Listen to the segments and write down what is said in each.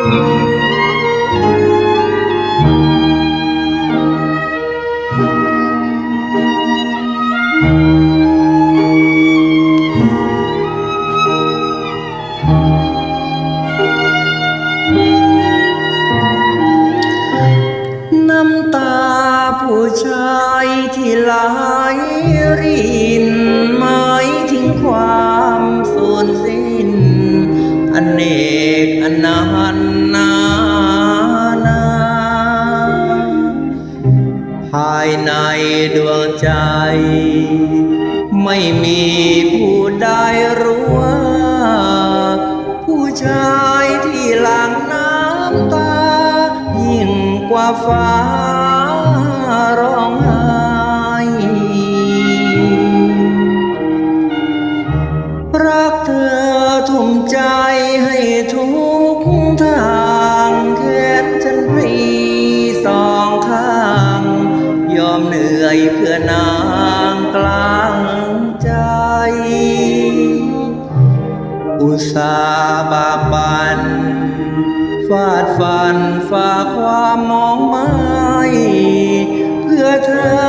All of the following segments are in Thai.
น้ำตาผู้ชายที่ไหลรินหมายถึงความสูญสิ้นอเนกายในดวงใจ ไม่มีผู้ใดรู้ว่า ผู้ชายที่หลังน้ำตา ยิ่งกว่าฟ้าร้องไห้รักเธอทุ่มใจ เหนื่อยเพื่อนางกลางใจ อุตสาห์บากบัน ฟาดฟันฝ่าความมองไม่เพื่อเธอ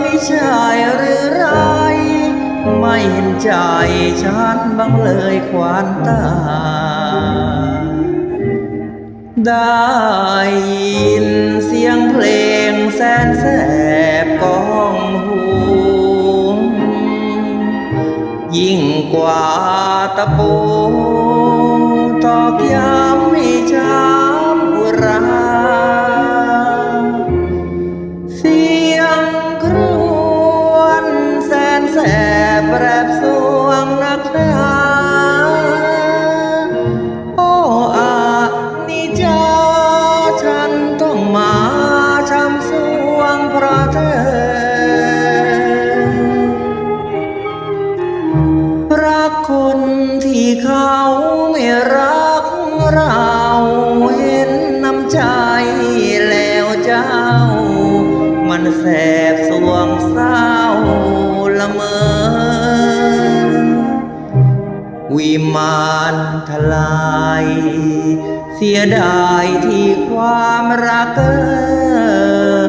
ไม่ใช่หรือไร ไม่เห็นใจฉันบ้างเลยควานตา ได้ ยิ่งกว่าตะปูตอกย้ำให้ช้ำอุรา เสียงครวญแสนแสบแปรบสวงนักหนาโอ้อานิจาฉันต้องมาช้ำสวงเพราะเธอ เราเห็นน้ำใจแล้วเจ้า มันแสบสวงเศร้าละเมอ วิมานทลาย เสียดายที่ความรักเออ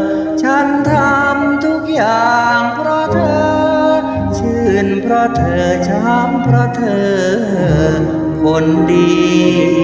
ฉันทำทุกอย่างเพราะเธอ ชื่นเพราะเธอช้ำเพราะเธอคนดี